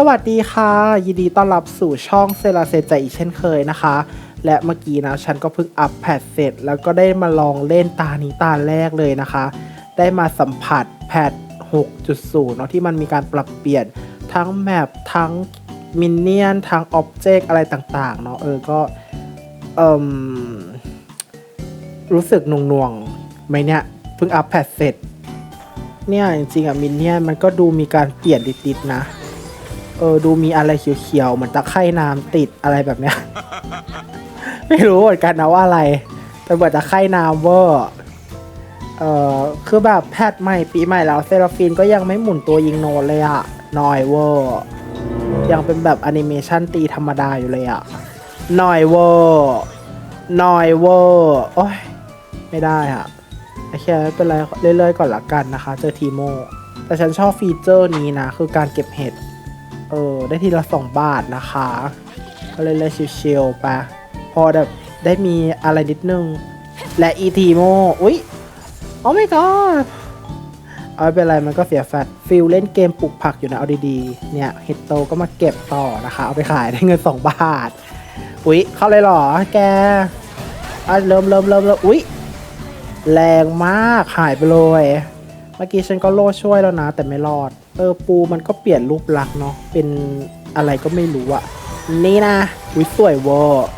สวัสดีค่ะ ยินดีต้อนรับสู่ช่องเซราเซใจอีกเช่นเคยนะคะ และเมื่อกี้นะฉันก็เพิ่งอัพแพทเสร็จ แล้วก็ได้มาลองเล่นตานี้ตาแรกเลยนะคะ ได้มาสัมผัสแพท6.0 เนาะที่มันมีการปรับเปลี่ยนทั้งแมปทั้งมินเนี่ยนทั้งอ็อบเจกต์อะไรต่างๆเนาะเออก็เอ่มรู้สึกหน่วงๆไหมเนี่ยเพิ่งอัพแพทเสร็จเนี่ยจริงๆอะมินเนี่ยนมันก็ดูมีการเปลี่ยนติดๆนะ เออดูมีอะไรเขียวๆเหมือนตะไคร่น้ำติดอะไรแบบเนี้ย ไม่รู้เหมือนกันนะว่าอะไรแต่เหมือนตะไคร่น้ำเวอร์เออคือแบบแพทย์ใหม่ปีใหม่แล้วเซราฟินก็ยังไม่หมุนตัวยิงโนนเลยอะนอยเวอร์ยังเป็นแบบแอนิเมชันตีธรรมดาอยู่เลยอะนอยเวอร์นอยเวอร์โอ้ยไม่ได้อะโอเคไม่เป็นไรเรื่อยๆก่อนละกันนะคะ เจอทีโมแต่ฉันชอบฟีเจอร์นี้นะ คือการเก็บเห็ด เออ ได้ทีละสองบาทนะคะ ก็เลยเลยชิลๆไป พอแบบได้มีอะไรนิดนึง และอีทีโมอุ๊ย โอ้ my god เอาไม่เป็นไรมันก็เสียแฟตฟิลเล่นเกมปลูกผักอยู่นะ เอาดีๆ เนี่ยเห็ดโตก็มาเก็บต่อนะคะ เอาไปขายได้เงิน 2 บาท อุ๊ย เข้าเลยเหรอ แกอะเริ่มเริ่มเริ่มเริ่มอุ๊ย แรงมาก หายไปเลย เมื่อกี้ฉันก็โล่ช่วยแล้วนะ แต่ไม่รอด เออปูมันก็เปลี่ยนรูปลักษณ์เนาะเป็นอะไรก็ไม่รู้อะนี่นะวิสวยเวอร์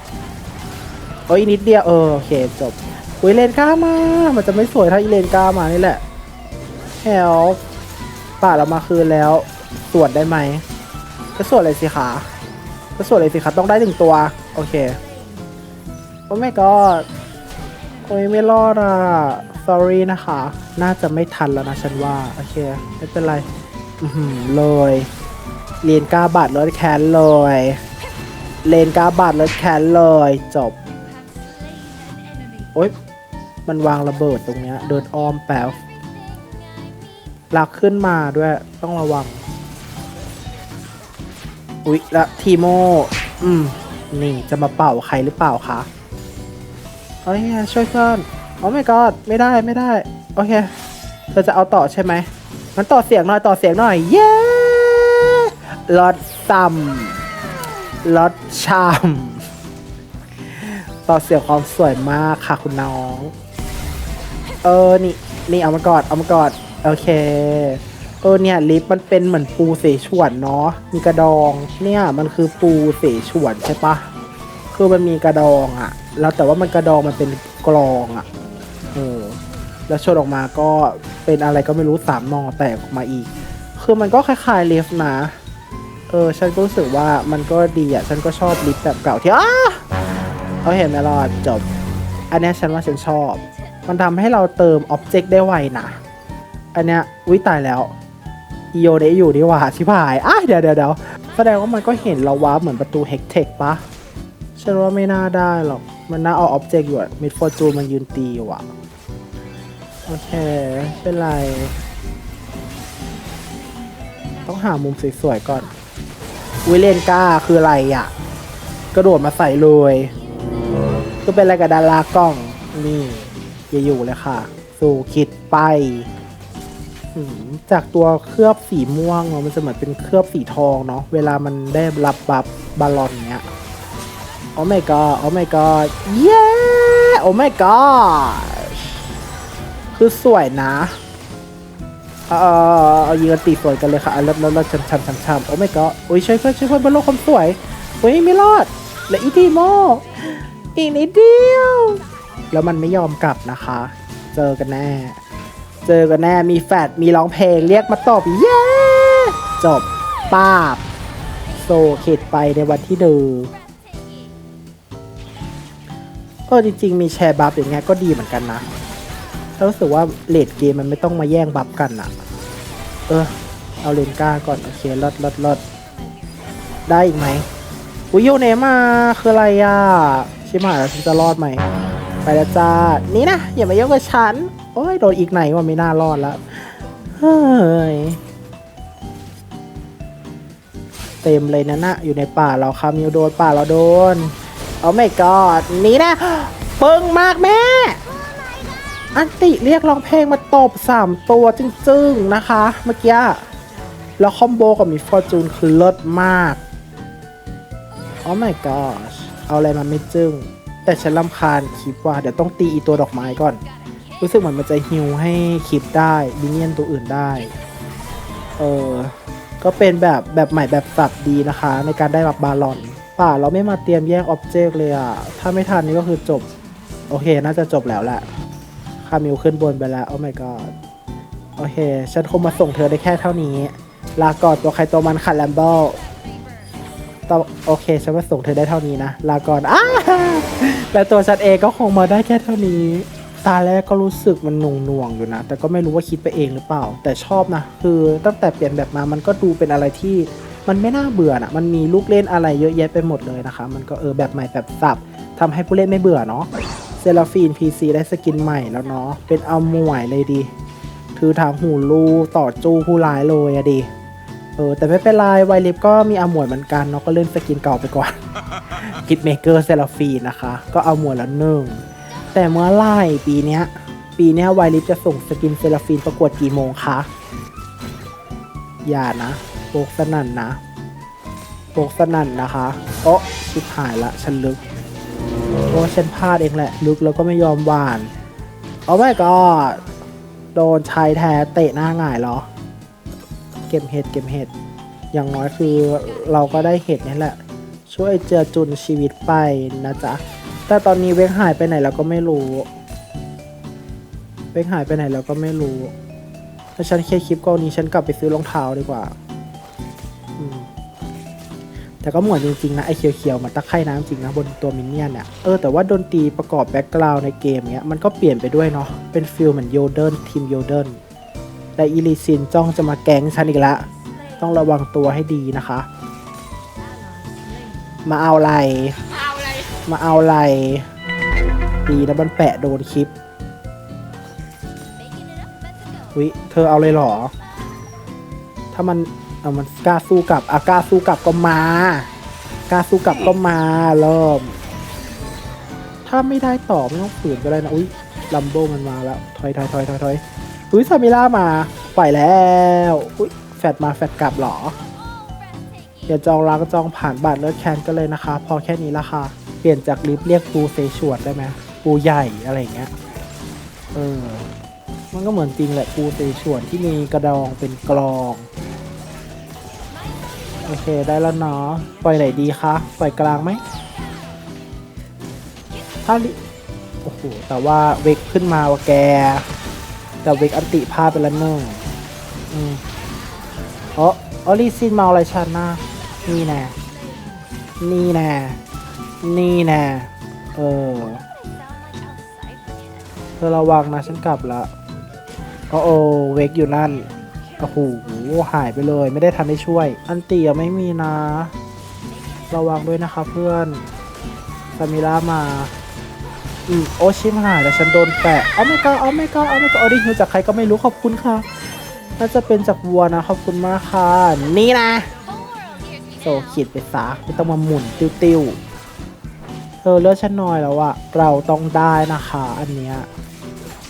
เอ้ยนิดเดียวเออโอเคจบอุ้ยเลนก้ามา มันจะไม่สวยเท่าอีเลนก้ามานี่แหละแฮลป่าเรามาคืนแล้วสวดได้ไหมก็สวดเลยสิคะก็สวดเลยสิคะต้องได้หนึ่งตัว โอเคโอ้ไม่ก็โอ้ยไม่รอดอะ sorry นะคะ น่าจะไม่ทันแล้วนะฉันว่า โอเค ไม่เป็นไร เลยเรียนกาบาดรถแคนเลยเลนกาบาดรถแคนเลยจบ โอ๊ย มันวางระเบิดตรงเนี้ย เดินอ้อมแป๊บลากขึ้นมาด้วยต้องระวัง อุ๊ย และทีโม อืม นี่จะมาเป่าใครหรือเปล่าคะโอเคช่วยเพื่อนโอ้ my god ไม่ได้ไม่ได้ โอเค เธอจะเอาต่อใช่ไหม มันต่อเสียงหน่อยต่อเสียงหน่อย เย้ลดซัมลดชามต่อเสียงความสวยมากค่ะคุณน้อง เออนี่นี่เอามากอดเอามากอดโอเค เออเนี่ยลิปมันเป็นเหมือนปูเสฉวนเนาะมีกระดองเนี่ยมันคือปูเสฉวนใช่ปะคือมันมีกระดองอะแล้วแต่ว่ามันกระดองมันเป็นกรองอะเออ แล้วชนออกมาก็เป็นอะไรก็ไม่รู้สามนอแตกออกมาอีก คือมันก็คล้ายๆลิฟต์นะ เออ ฉันก็รู้สึกว่ามันก็ดีอะ ฉันก็ชอบลิฟต์แบบเก่าที่อ้าเขาเห็นไหมล่ะจบ อันนี้ฉันว่าฉันชอบ มันทำให้เราเติมอ็อบเจกต์ได้ไวนะ อันเนี้ยวิตายแล้วอีโยเดอยู่ดีว่าชิบหายอะเดี๋ยวเดี๋ยวเดี๋ยวแสดงว่ามันก็เห็นเราว้าเหมือนประตูเฮกเทคปะฉันว่าไม่น่าได้หรอก มันน่าเอาอ็อบเจกต์อยู่อะมิดฟอร์จูมันยืนตีอยู่อะ โอเค เป็นไร ต้องหามุมสวยๆก่อน วิเลนก้าคืออะไรอะกระโดดมาใส่เลยคือเป็นอะไรกับดารากล้อง นี่อย่าอยู่เลยค่ะ สู่คิดไป จากตัวเคลือบสีม่วงเนาะมันจะเหมือนเป็นเคลือบสีทองเนาะ เวลามันได้รับบัฟบาลอนเนี้ย โอ้ my god โอ้ my god เย้ โอ้ my god คือสวยนะ เออเอายืนตีสวยกันเลยค่ะเอาเริ่มเริ่มเริ่มช้ำช้ำช้ำช้ำโอ้ my god อุ้ยช่วยเพื่อนช่วยเพื่อนบนโลกความสวยเฮ้ยไม่รอดเหลืออีกทีโมอีกนิดเดียว แล้วมันไม่ยอมกลับนะคะ เจอกันแน่ เจอกันแน่มีแฟดมีร้องเพลงเรียกมาตบเย้จบป้าบโซเข็ดไปในวันที่หนึ่งเออจริง ๆ มีแชร์บัฟอย่างเงี้ยก็ดีเหมือนกันนะ ถ้ารู้สึกว่าเลดเกมมันไม่ต้องมาแย่งบัฟกันอะเออ เอาเลนก้าก่อนโอเคลดลดลดได้อีกไหมอุยโยเนมาคืออะไรอะชิบหายแล้วฉันจะรอดไหมไปแล้วจ้านี่นะอย่ามายุ่งกับฉัน โอ้ยโดนอีกไหนว่าไม่น่ารอดล้วเฮ้ยเต็มเลยนะนะอยู่ในป่าเราคามิวโดนป่าเราโดนโอ้ไม่กอดนี่นะปึ้งมากแม่ อันติเรียกร้องเพลงมาตบสามตัวจึ้งๆนะคะ เมื่อกี้ แล้วคอมโบกับมิฟอร์จูนคือเลิศมากโอ้ my gosh เอาอะไรมาไม่จึ้ง แต่ฉันลำคาญคลิปว่า เดี๋ยวต้องตีอีตัวดอกไม้ก่อน รู้สึกเหมือนมันจะฮิวให้คลิปได้บิเนียนตัวอื่นได้ เออ ก็เป็นแบบแบบใหม่แบบสับดีนะคะ ในการได้รับบาลอน ป่าเราไม่มาเตรียมแย่งอ็อบเจกต์เลยอะถ้าไม่ทันนี่ก็คือจบ โอเค น่าจะจบแล้วแหละ คามิวขึ้นบนไปแล้ว โอ้ my god โอเค ฉันคงมาส่งเธอได้แค่เท่านี้ ลาก่อนตัวใครตัวมันขัดแลมเบิลต่อโอเค ฉันมาส่งเธอได้เท่านี้นะ ลาก่อนอ้าแต่ตัวฉันเองก็คงมาได้แค่เท่านี้ ตาแรกก็รู้สึกมันหน่วงหน่วงอยู่นะ แต่ก็ไม่รู้ว่าคิดไปเองหรือเปล่า แต่ชอบนะ คือตั้งแต่เปลี่ยนแบบมา มันก็ดูเป็นอะไรที่มันไม่น่าเบื่อนะมันมีลูกเล่นอะไรเยอะแยะไปหมดเลยนะคะ มันก็เออแบบใหม่แบบสับทำให้ผู้เล่นไม่เบื่อเนาะ เซราฟีน PC ได้สกินใหม่แล้วเนาะ เป็นเอาหมวยเลยดี ถือทางหูรูต่อจูผู้ร้ายเลยอะดิเออแต่ไม่เป็นไรไวลิฟก็มีเอาหมวยเหมือนกันเนาะก็เล่นสกินเก่าไปก่อนกิดเมเกอร์เซราฟีนนะคะ ก็เอาหมวยละหนึ่งแต่เมื่อไร่ปีเนี้ยปีเนี้ยไวลิฟจะส่งสกินเซราฟีนประกวดกี่โมงคะอย่านะโปกสนั่นนะโปกสนั่นนะคะโอ๊ะชิบหายละฉันลึก โอ้ฉันพลาดเองแหละลึกแล้วก็ไม่ยอมหวาน เอาไว้ก็โดนชายแท้เตะหน้าหง่ายเหรอ เก็บเห็ดเก็บเห็ด อย่างน้อยคือเราก็ได้เห็ดนี่แหละ ช่วยเจือจุนชีวิตไปนะจ๊ะ แต่ตอนนี้เวกหายไปไหนเราก็ไม่รู้ เวกหายไปไหนเราก็ไม่รู้ถ้าฉันเคลียร์คลิปกรณีฉันกลับไปซื้อรองเท้าดีกว่า แต่ก็เหมือนจริงๆนะไอเขียวๆมันตะไคร่น้ำจริงนะบนตัวมินเนี่ยนเนี่ยเออแต่ว่าดนตรีประกอบแบ็กกราวน์ในเกมเนี้ยมันก็เปลี่ยนไปด้วยเนาะเป็นฟิลเหมือนโยเดิร์ทีมโยเดิร์และอีลิซินจ้องจะมาแก๊งฉันอีกละ ต้องระวังตัวให้ดีนะคะ มาเอาอะไร เอาอะไร มาเอาอะไร ดีนะมันแปะโดนคลิปวิเธอเอาเลยเหรอ ถ้ามัน เอามันกล้าสู้กลับอากล้าสู้กลับก็มากล้าสู้กลับก็มาเริ่มถ้าไม่ได้ต่อไม่ต้องฝืนก็ได้นะอุ้ยลัมโบมันมาแล้วถอยถอยถอยถอยถอยอุ้ยซามิล่ามาปล่อยแล้วอุ้ยแฟดมาแฟดกลับเหรออย่าจองรักจองผ่านบัตรเลือดแคนกันเลยนะคะ พอแค่นี้ละค่ะ เปลี่ยนจากลิฟต์เรียกปูเซชวดได้ไหมปูใหญ่อะไรเงี้ยเออมันก็เหมือนจริงแหละปูเซชวดที่มีกระดองเป็นกลอง โอเคได้แล้วเนาะปล่อยไหนดีคะปล่อยกลางไหมถ้าลิโอ้โหแต่ว่าเวกขึ้นมาว่าแก แต่เวกอันติพลาดไปแล้วหนึ่งอืมอ๋อออลิซินมาอาอะไรชันนะนี่แน่นี่แน่นี่แน่เออเธอระวังนะฉันกลับละโอ้โอเวกอยู่นั่น โอ้โหหายไปเลยไม่ได้ทันได้ช่วย อันตียไม่มีนะ ระวังด้วยนะคะเพื่อนซามิล่ามาอืมโอชิมหายแล้วฉันโดนแปะเอาไม่ก็เอาไม่ก็เอาไม่ก็เอาดิฮิวจากใครก็ไม่รู้ขอบคุณค่ะ น่าจะเป็นจากวัวนะขอบคุณมากค่ะ นี่นะโซขีดไปซะไม่ต้องมาหมุนติ้วๆเธอเลือดฉันน้อยแล้วอะเราต้องได้นะคะ อันเนี้ย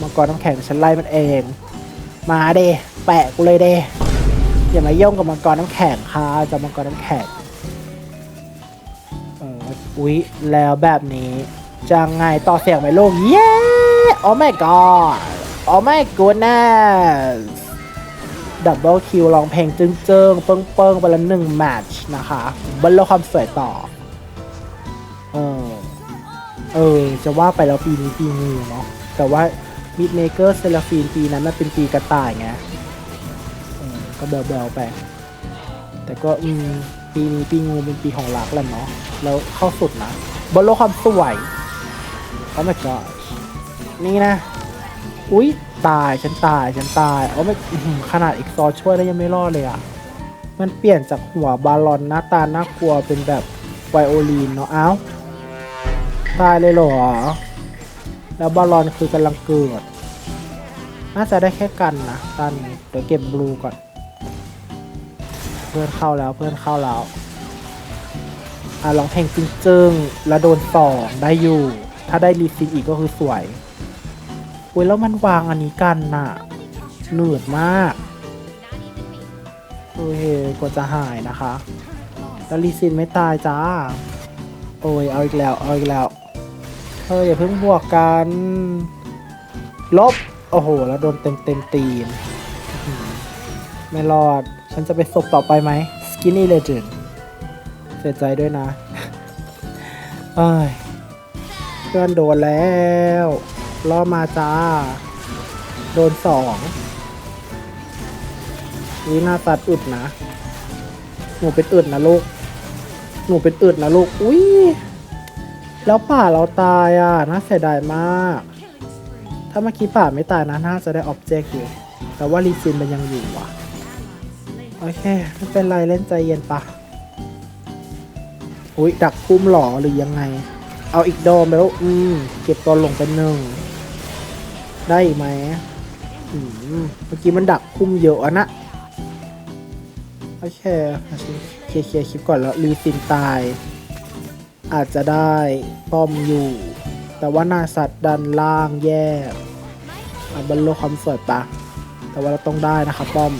มังกรน้ำแข็งฉันไล่มันเอง มาเดแปะกูเลยเดอย่ามาย่องกับมังกรน้ำแข็งค่ะจะมังกรน้ำแข็งเอออุ๊ย แล้วแบบนี้จะไงต่อเสียงไหมลูกเย้โอ้ my god โอ้ my goodness ดับเบิลคิวลองเพลงจึงเจิงๆเปิ้งเปิงๆไปละหนึ่งแมตช์นะคะบนโลกความสวยต่อ เออ เออ จะว่าไปแล้วปีนี้ปีงูเนาะแต่ว่า มิดเมเกอร์เซลฟีนปีนั้นมันเป็นปีกระต่ายไงก็เบลๆไป แต่ก็อืมปีนี้ปีงูเป็นปีของรักแหล้วเนาะแล้วเข้าสุดนะบนโลกความสวยโอ้ my god นี่นะ อุ๊ย ตายฉันตายฉันตายเอาไม่อื้อหือขนาดอีกซอช่วยแล้วยังไม่รอดเลยอะ่ะ มันเปลี่ยนจากหัวบาลอนหน้าตาน่ากลัวเป็นแบบไวโอลีนเนาะเอ้าตายเลยเหรอ แล้วบาลอนคือกำลังเกิด น่าจะได้แค่กันนะตอนนี้เดี๋ยวเก็บบลูก่อน เพื่อนเข้าแล้วเพื่อนเข้าแล้วอะลองเพลงจึ้งๆแล้วโดนต่อได้อยู่ ถ้าได้รีซินอีกก็คือสวยอุ้ยแล้วมันวางอันนี้กันน่ะเหนืดมากโอเคกว่าจะหายนะคะ แล้วลีซินไม่ตายจ้า โอ้ย เอาอีกแล้ว เอาอีกแล้ว เฮ้ยอย่าเพิ่งบวกกัน ลบ โอ้โห แล้วโดนเต็มเต็มตีน ไม่รอด ฉันจะไปศพต่อไปไหม Skinny Legend เสียใจด้วยนะเอ้ยเพื่อนโดนแล้วล่อมาจ้า โดนสองนี่หน้าตัดอึดนะ หนูเป็นอึดนะลูก หนูเป็นอึดนะลูก อุ้ย แล้วป่าเราตายอะ น่าเสียดายมาก ถ้าเมื่อกี้ป่าไม่ตายนะ น่าจะได้ออบเจกต์อยู่ แต่ว่ารีซินมันยังอยู่ว่ะ โอเค ไม่เป็นไรเล่นใจเย็นปะอุ้ยดักพุ่มหรอหรือยังไง เอาอีกโดมไปแล้ว อืม เก็บตัวลงเป็นหนึ่ง ได้อีกไหมอืม เมื่อกี้มันดักพุ่มเยอะนะ โอเคเคยร์เคลียร์คลิปก่อนแล้วรีซินตาย อาจจะได้ป้อมอยู่ แต่ว่านาสัตว์ดันล่างแย่อะบรรลุความสวยปะแต่ว่าเราต้องได้นะคะป้อม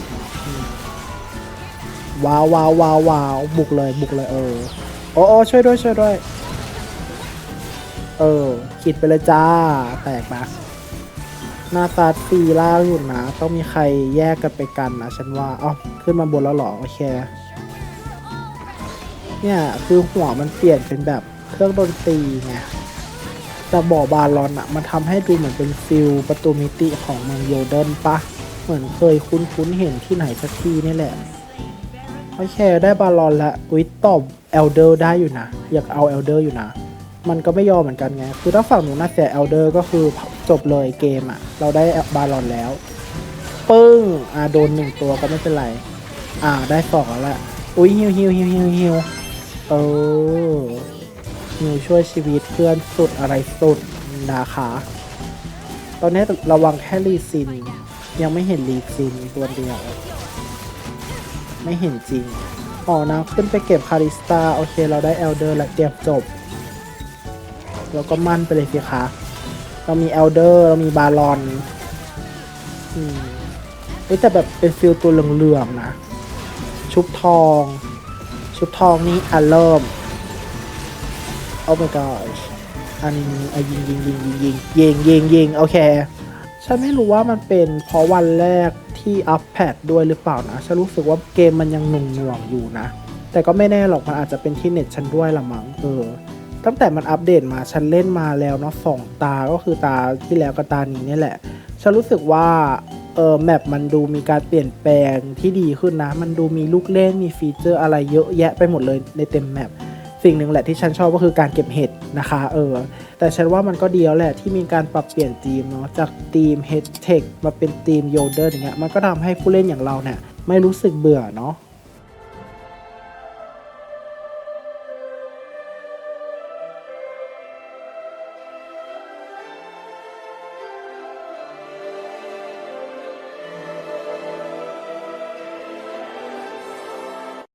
ว้าวว้าวว้าววาวบุกเลยบุกเลยเออโอ้โอช่วยด้วยช่วยด้วย เออคิดไปเลยจ้า แตกนะหน้าตาตีล่างอยู่นะ ต้องมีใครแยกกันไปกันนะ ฉันว่า เอ้า ขึ้นมาบนแล้วหรอ โอเค เนี่ยคือหัวมันเปลี่ยนเป็นแบบเครื่องดนตรีไงแต่บ่อบาลอนอะมันทำให้ดูเหมือนเป็นฟิลประตูมิติของเมืองโยเดนปะ เหมือนเคยคุ้นๆเห็นที่ไหนสักทีนี่แหละโอเคได้บาลอนแล้วอุ้ยตอบเอลเดอร์ได้อยู่นะ อยากเอาเอลเดอร์อยู่นะ มันก็ไม่ยอมเหมือนกันไง คือถ้าฝั่งหนูน่าเสียเอลเดอร์ก็คือจบเลยเกมอะ่ะ เราได้บาลอนแล้ว ปึ้ง อ่าโดนหนึ่งตัวก็ไม่เป็นไร อ่าได้สองแล้วอุ้ยฮิวฮิวฮิวฮิวฮิว เออฮิวช่วยชีวิตเพื่อนสุดอะไรสุดนะคะ ตอนนี้ระวังแค่รีซิน ยังไม่เห็นรีซินตัวเดียว ไม่เห็นจริง อ๋อนางขึ้นไปเก็บคาริสตา โอเคเราได้เอลเดอร์และเตรียมจบเราก็มั่นไปเลยสิคะ เรามีเอลเดอร์ เรามีบาลอนอืมแต่แบบเป็นฟิลตัวเหลืองๆนะ ชุบทอง ชุบทองนี้อันเริ่มโอ้ my gosh อันนี้อะยิงยิงยิงยิงยิงยิงยิงยิงโอเค ฉันไม่รู้ว่ามันเป็นเพราะวันแรกที่อัปแพดด้วยหรือเปล่านะ ฉันรู้สึกว่าเกมมันยังหน่งหน่วงอยู่นะ แต่ก็ไม่แน่หรอกมันอาจจะเป็นที่เน็ตฉันด้วยละมั้งเออตั้งแต่มันอัปเดตมาฉันเล่นมาแล้วเนาะสองตาก็คือตาที่แล้วกับตานี้นี่แหละ ฉันรู้สึกว่า เออแมปมันดูมีการเปลี่ยนแปลงที่ดีขึ้นนะ มันดูมีลูกเล่นมีฟีเจอร์อะไรเยอะแยะไปหมดเลยในเต็มแมปสิ่งหนึ่งแหละที่ฉันชอบก็คือการเก็บเห็ดนะคะเออแต่ฉันว่ามันก็ดีแล้วแหละที่มีการปรับเปลี่ยนทีมเนาะจากทีม h e a d Tech มาเป็นทีม y o d e r อย่างเงี้ยมันก็ทำให้ผู้เล่นอย่างเราเนี่ยไม่รู้สึกเบื่อเนาะ